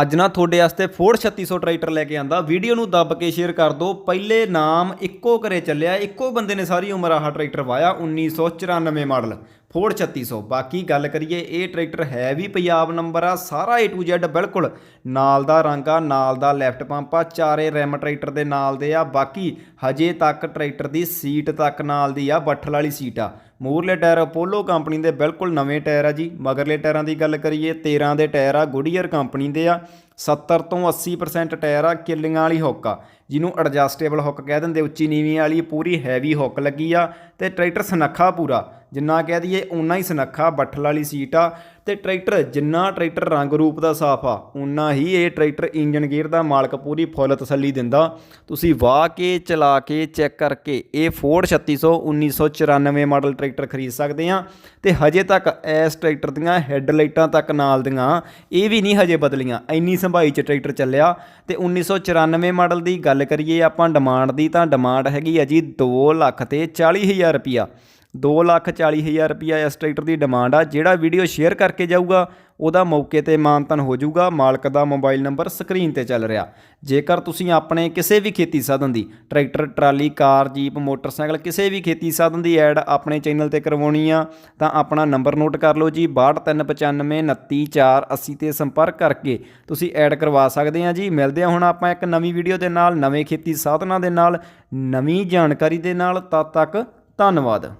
ਅੱਜ ਨਾ ਤੁਹਾਡੇ ਵਾਸਤੇ ਫੋਰਡ 3600 ਟਰੈਕਟਰ ਲੈ ਕੇ ਆਂਦਾ। ਵੀਡੀਓ ਨੂੰ ਦੱਬ ਕੇ ਸ਼ੇਅਰ ਕਰ ਦਿਓ। ਪਹਿਲੇ ਨਾਮ ਇੱਕੋ ਘਰੇ ਚੱਲਿਆ। ਇੱਕੋ ਬੰਦੇ ਨੇ ਸਾਰੀ ਉਮਰ ਆਹ ਟਰੈਕਟਰ ਵਾਇਆ 1994 ਮਾਡਲ। ਫੋਰਡ 3600 ਬਾਕੀ ਗੱਲ ਕਰੀਏ, ਇਹ ਟਰੈਕਟਰ ਹੈ ਵੀ ਪੰਜਾਬ ਨੰਬਰ ਆ, ਸਾਰਾ A to Z ਬਿਲਕੁਲ ਨਾਲ ਦਾ ਰੰਗ ਆ, ਨਾਲ ਦਾ ਲੈਫਟ ਪੰਪ ਆ, ਚਾਰੇ ਰੈਮ ਟਰੈਕਟਰ ਦੇ ਨਾਲ ਦੇ ਆ। ਬਾਕੀ ਹਜੇ ਤੱਕ ਟਰੈਕਟਰ ਦੀ ਸੀਟ ਤੱਕ ਨਾਲ ਦੀ ਆ, ਬੱਠਲ ਵਾਲੀ ਸੀਟ ਆ। ਮੂਰਲੇ ਟਾਇਰ ਅਪੋਲੋ ਕੰਪਨੀ ਦੇ ਬਿਲਕੁਲ ਨਵੇਂ ਟਾਇਰ ਆ ਜੀ। ਮਗਰਲੇ ਟਾਇਰਾਂ ਦੀ ਗੱਲ ਕਰੀਏ 13 ਦੇ ਟਾਇਰ ਆ ਗੁਡੀਅਰ ਕੰਪਨੀ ਦੇ ਆ। 70 ਤੋਂ 80% ਟਾਇਰ ਆ, ਕਿੱਲੀਆਂ ਵਾਲੀ ਹੁੱਕ ਆ। ਜਿਹਨੂੰ ਐਡਜਸਟੇਬਲ ਹੁੱਕ ਕਹਿ ਦਿੰਦੇ, ਉੱਚੀ ਨੀਵੀਂ ਵਾਲੀ, ਪੂਰੀ ਹੈਵੀ ਹੁੱਕ ਲੱਗੀ ਆ। ਤੇ ਟਰੈਕਟਰ ਸਨੱਖਾ ਪੂਰਾ। ਜਿੰਨਾ ਕਹਿ ਦਈਏ ਉਨਾ ਹੀ ਸਨੱਖਾ, ਬੱਠਲ ਵਾਲੀ ਸੀਟ ਆ ਤੇ ਟਰੈਕਟਰ ਜਿੰਨਾ ਟਰੈਕਟਰ ਰੰਗ ਰੂਪ ਦਾ ਸਾਫ਼ ਆ ਉਨਾ ਹੀ ਇਹ ਟਰੈਕਟਰ ਇੰਜਨ ਗੇਅਰ ਦਾ ਮਾਲਕ ਪੂਰੀ ਫੁੱਲ ਤਸੱਲੀ ਦਿੰਦਾ। ਤੁਸੀਂ ਵਾਹ ਕੇ, ਚਲਾ ਕੇ, ਚੈੱਕ ਕਰਕੇ ਇਹ ਫੋਰਡ 3600 1994 ਮਾਡਲ ਟਰੈਕਟਰ ਖਰੀਦ ਸਕਦੇ ਆ ਤੇ ਹਜੇ ਤੱਕ ਇਸ ਟਰੈਕਟਰ ਦੀਆਂ ਹੈੱਡਲਾਈਟਾਂ ਤੱਕ ਨਾਲ ਦੀਆਂ ਇਹ ਵੀ ਨਹੀਂ ਹਜੇ ਬਦਲੀਆਂ, ਇੰਨੀ ਸੰਭਾਈ ਚ ਟਰੈਕਟਰ ਚੱਲਿਆ ਤੇ 1994 ਮਾਡਲ ਦੀ ਗੱਲ ਕਰੀਏ ਆਪਾਂ ਡਿਮਾਂਡ ਦੀ ਤਾਂ ਡਿਮਾਂਡ ਹੈਗੀ ਆ ਜੀ 2 ਲੱਖ ਤੇ 40000 ਰੁਪਿਆ 2 ਲੱਖ 40 ਹਜ਼ਾਰ ਰੁਪਿਆ ਇਸ ਟਰੈਕਟਰ ਦੀ ਡਿਮਾਂਡ ਆ। ਜਿਹੜਾ ਵੀਡੀਓ ਸ਼ੇਅਰ ਕਰਕੇ ਜਾਊਗਾ, ਉਹਦਾ ਮੌਕੇ ਤੇ ਮਾਨਤਨ ਹੋ ਜਾਊਗਾ। ਮਾਲਕ ਦਾ ਮੋਬਾਈਲ ਨੰਬਰ ਸਕਰੀਨ ਤੇ ਚੱਲ ਰਿਹਾ। ਜੇਕਰ ਤੁਸੀਂ ਆਪਣੇ ਕਿਸੇ ਵੀ ਖੇਤੀ ਸਾਧਨ ਦੀ, tractor, trolley, car, jeep, motorcycle, ਕਿਸੇ ਵੀ ਖੇਤੀ ਸਾਧਨ ਦੀ ਐਡ ਆਪਣੇ ਚੈਨਲ ਤੇ ਕਰਵਾਉਣੀ ਆ, ਤਾਂ ਆਪਣਾ ਨੰਬਰ ਨੋਟ ਕਰ ਲਓ ਜੀ। 62959480 ਤੇ ਸੰਪਰਕ ਕਰਕੇ ਤੁਸੀਂ ਐਡ ਕਰਵਾ ਸਕਦੇ ਆ ਜੀ। ਮਿਲਦੇ ਆ ਹੁਣ ਆਪਾਂ ਇੱਕ ਨਵੀਂ ਵੀਡੀਓ ਦੇ ਨਾਲ, ਨਵੇਂ ਖੇਤੀ ਸਾਧਨਾਂ ਦੇ ਨਾਲ, ਨਵੀਂ ਜਾਣਕਾਰੀ ਦੇ ਨਾਲ। ਤਦ ਤੱਕ ਧੰਨਵਾਦ।